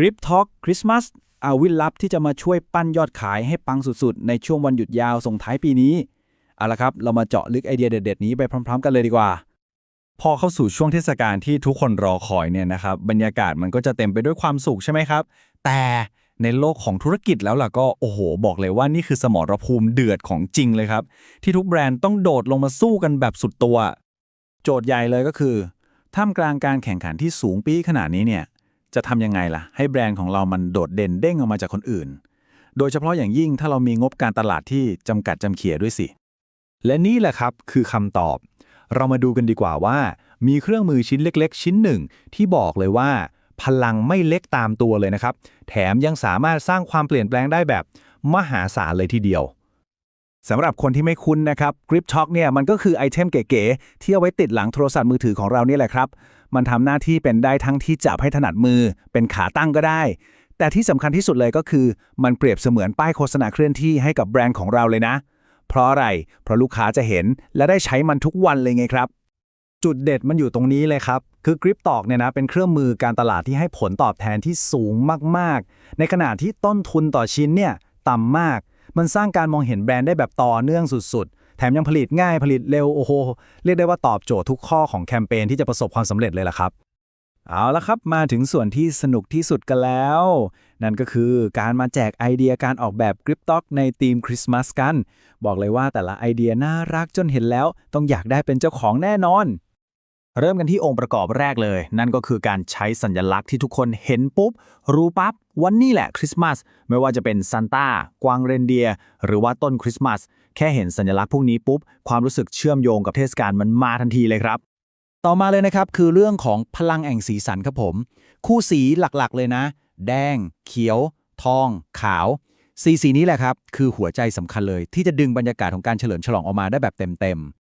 Grip Talk Christmas อาวิลลับที่จะมาช่วยปั้นยอดขายให้ปังสุดๆ ในช่วงวันหยุดยาวส่งท้ายปีนี้ เอาละครับ เรามาเจาะลึกไอเดียเด็ดๆ นี้ไปพร้อม ๆ กันเลยดีกว่า พอเข้าสู่ช่วงเทศกาลที่ทุกคนรอคอยเนี่ยนะครับ บรรยากาศมันก็จะเต็มไปด้วยความสุขใช่ไหมครับ แต่ในโลกของธุรกิจแล้วล่ะก็โอ้โห บอกเลยว่านี่คือสมรภูมิเดือดของจริงเลยครับ ที่ทุกแบรนด์ต้องโดดลงมาสู้กันแบบสุดตัว โจทย์ใหญ่เลยก็คือท่ามกลางการแข่งขันที่สูงปีขนาดนี้เนี่ย จะทำยังไงล่ะ ให้แบรนด์ของเรามันโดดเด่นเด้งออกมาจากคนอื่น โดยเฉพาะอย่างยิ่งถ้าเรามีงบการตลาดที่จำกัดจำเขียด้วยสิ และนี่แหละครับคือคำตอบ เรามาดูกันดีกว่าว่า มีเครื่องมือชิ้นเล็ก ๆ ชิ้นหนึ่ง ที่บอกเลยว่า พลังไม่เล็กตามตัวเลยนะครับ แถมยังสามารถสร้างความเปลี่ยนแปลงได้แบบมหาศาลเลยทีเดียวสำหรับคนที่ไม่คุ้นนะครับ Grip Talk เนี่ยมันก็คือไอเทมเก๋ๆที่เอาไว้ติดหลังโทรศัพท์มือถือของเรานี่แหละครับ มันทำหน้าที่เป็นได้ทั้งที่จับให้ถนัดมือ เป็นขาตั้งก็ได้ แต่ที่สำคัญที่สุดเลยก็คือ มันเปรียบเสมือนป้ายโฆษณาเคลื่อนที่ให้กับแบรนด์ของเราเลยนะ เพราะอะไร เพราะลูกค้าจะเห็นและได้ใช้มันทุกวันเลยไงครับ จุดเด็ดมันอยู่ตรงนี้เลยครับ คือ Grip Talk เนี่ยนะเป็นเครื่องมือการตลาดที่ให้ผลตอบแทนที่สูงมากๆ ในขณะที่ต้นทุนต่อชิ้นเนี่ยต่ำมาก มันสร้างการมองเห็นแบรนด์ได้แบบต่อเนื่องสุด แถมยังผลิตง่ายผลิตเร็วโอ้โหเรียกได้ว่าตอบโจทย์ทุกข้อของแคมเปญที่จะประสบความสำเร็จเลยล่ะครับ เอาละครับมาถึงส่วนที่สนุกที่สุดกันแล้ว นั่นก็คือการมาแจกไอเดียการออกแบบกริปต็อกในธีมคริสต์มาสกัน บอกเลยว่าแต่ละไอเดียน่ารักจนเห็นแล้ว ต้องอยากได้เป็นเจ้าของแน่นอน เริ่มกันที่องค์ประกอบแรกเลย นั่นก็คือการใช้สัญลักษณ์ที่ทุกคนเห็นปุ๊บ รู้ปั๊บวันนี้แหละคริสต์มาสไม่ว่าจะเป็นซานต้ากวางเรนเดียร์หรือว่าต้นคริสต์มาสแค่เห็นสัญลักษณ์พวกนี้ปุ๊บ ความรู้สึกเชื่อมโยงกับเทศกาลมันมาทันทีเลยครับ ต่อมาเลยนะครับคือเรื่องของพลังแห่งสีสันครับผม คู่สีหลักๆ เลยนะ แดง เขียว ทอง ขาวสีสีนี้แหละครับคือหัวใจสำคัญเลยที่จะดึงบรรยากาศของการเฉลิมฉลองออกมาได้แบบเต็มๆ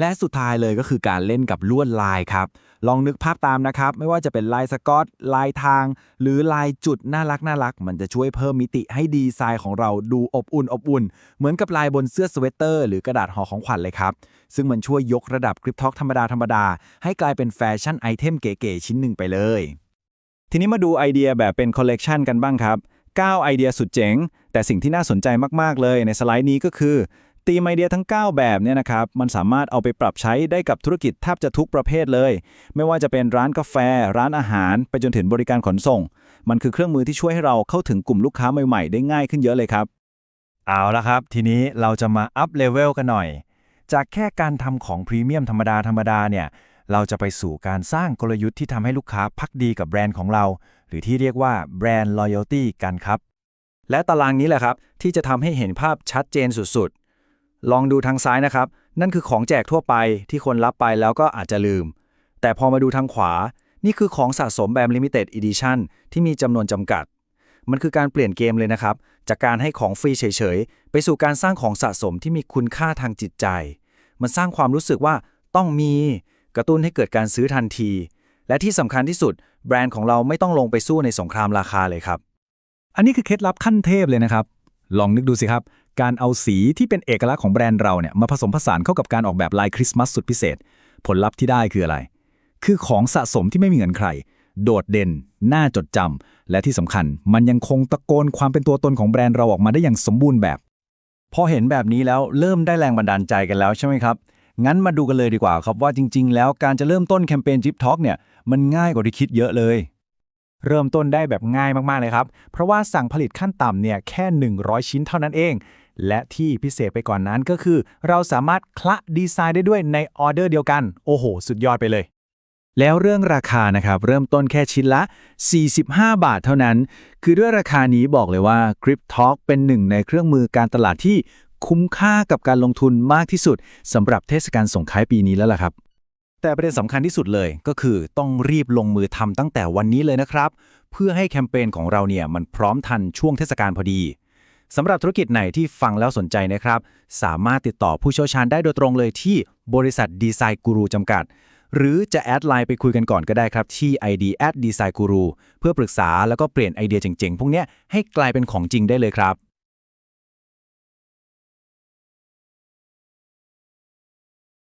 และสุดท้ายเลยก็คือการเล่นกับลวดลายครับ ลองนึกภาพตามนะครับ ไม่ว่าจะเป็นลายสกอต ลายทาง หรือลายจุดน่ารักน่ารัก มันจะช่วยเพิ่มมิติให้ดีไซน์ของเราดูอบอุ่นอบอุ่น เหมือนกับลายบนเสื้อสเวตเตอร์หรือกระดาษห่อของขวัญเลยครับ ซึ่งมันช่วยยกระดับกริปท็อกธรรมดาธรรมดาให้กลายเป็นแฟชั่นไอเทมเก๋ๆชิ้นหนึ่งไปเลย ทีนี้มาดูไอเดียแบบเป็นคอลเลกชันกันบ้างครับ9ไอเดียสุดเจ๋ง แต่สิ่งที่น่าสนใจมากๆเลยในสไลด์นี้ก็คือ ตีมไอเดียทั้ง 9 แบบเนี่ยนะครับ มันสามารถเอาไปปรับใช้ได้กับธุรกิจแทบจะทุกประเภทเลย ไม่ว่าจะเป็นร้านกาแฟ ร้านอาหาร ไปจนถึงบริการขนส่ง มันคือเครื่องมือที่ช่วยให้เราเข้าถึงกลุ่มลูกค้าใหม่ๆ ได้ง่ายขึ้นเยอะเลยครับ เอาละครับ ทีนี้เราจะมาอัพเลเวลกันหน่อย จากแค่การทำของพรีเมียมธรรมดาธรรมดาเนี่ย เราจะไปสู่การสร้างกลยุทธ์ที่ทำให้ลูกค้าพักดีกับแบรนด์ของเรา หรือที่เรียกว่าแบรนด์ loyalty กันครับ และตารางนี้แหละครับที่จะทำให้เห็นภาพชัดเจนสุดๆ ลองดูทางซ้ายนะครับ นั่นคือของแจกทั่วไปที่คนรับไปแล้วก็อาจจะลืม แต่พอมาดูทางขวา นี่คือของสะสมแบบ Limited Edition ที่มีจำนวนจำกัด มันคือการเปลี่ยนเกมเลยนะครับ จากการให้ของฟรีเฉยๆ ไปสู่การสร้างของสะสมที่มีคุณค่าทางจิตใจ มันสร้างความรู้สึกว่าต้องมีกระตุ้นให้เกิดการซื้อทันที และที่สำคัญที่สุด แบรนด์ของเราไม่ต้องลงไปสู้ในสงครามราคาเลยครับ อันนี้คือเคล็ดลับขั้นเทพเลยนะครับ ลองนึกดูสิครับ การเอาสีที่เป็นเอกลักษณ์ของแบรนด์เราเนี่ยมาผสมผสานเข้ากับการออกแบบลายคริสต์มาสสุดพิเศษ ผลลัพธ์ที่ได้คืออะไร คือของสะสมที่ไม่มีเหมือนใคร โดดเด่น น่าจดจำและที่สำคัญ มันยังคงตะโกนความเป็นตัวตนของแบรนด์เราออกมาได้อย่างสมบูรณ์แบบ พอเห็นแบบนี้แล้วเริ่มได้แรงบันดาลใจกันแล้วใช่ไหมครับ งั้นมาดูกันเลยดีกว่าครับว่าจริง ๆ แล้วการจะเริ่มต้นแคมเปญ Jeep Talk เนี่ยมันง่ายกว่าที่คิดเยอะเลยเริ่มต้นได้แบบง่ายมาก ๆ เลยครับ เพราะว่าสั่งผลิตขั้นต่ำเนี่ยแค่ 100 ชิ้นเท่านั้นเอง และที่พิเศษไปก่อนนั้นก็คือ เราสามารถคละดีไซน์ได้ด้วยในออเดอร์เดียวกัน โอ้โห สุดยอดไปเลย แล้วเรื่องราคานะครับ เริ่มต้นแค่ชิ้นละ 45 บาทเท่านั้น คือด้วยราคานี้บอกเลยว่า Grip Talk เป็นหนึ่งในเครื่องมือการตลาดที่คุ้มค่ากับการลงทุนมากที่สุดสำหรับเทศกาลส่งท้ายปีนี้แล้วล่ะครับแต่ประเด็นสำคัญที่สุดเลยก็คือต้องรีบลงมือทำตั้งแต่วันนี้เลยนะครับ เพื่อให้แคมเปญของเราเนี่ยมันพร้อมทันช่วงเทศกาลพอดี สำหรับธุรกิจไหนที่ฟังแล้วสนใจนะครับ สามารถติดต่อผู้เชี่ยวชาญได้โดยตรงเลยที่บริษัทดีไซน์กูรูจำกัด หรือจะแอดไลน์ไปคุยกันก่อนก็ได้ครับ ที่ ID design guru เพื่อปรึกษาแล้วก็เปลี่ยนไอเดียเจ๋งๆ พวกนี้ให้กลายเป็นของจริงได้เลยครับ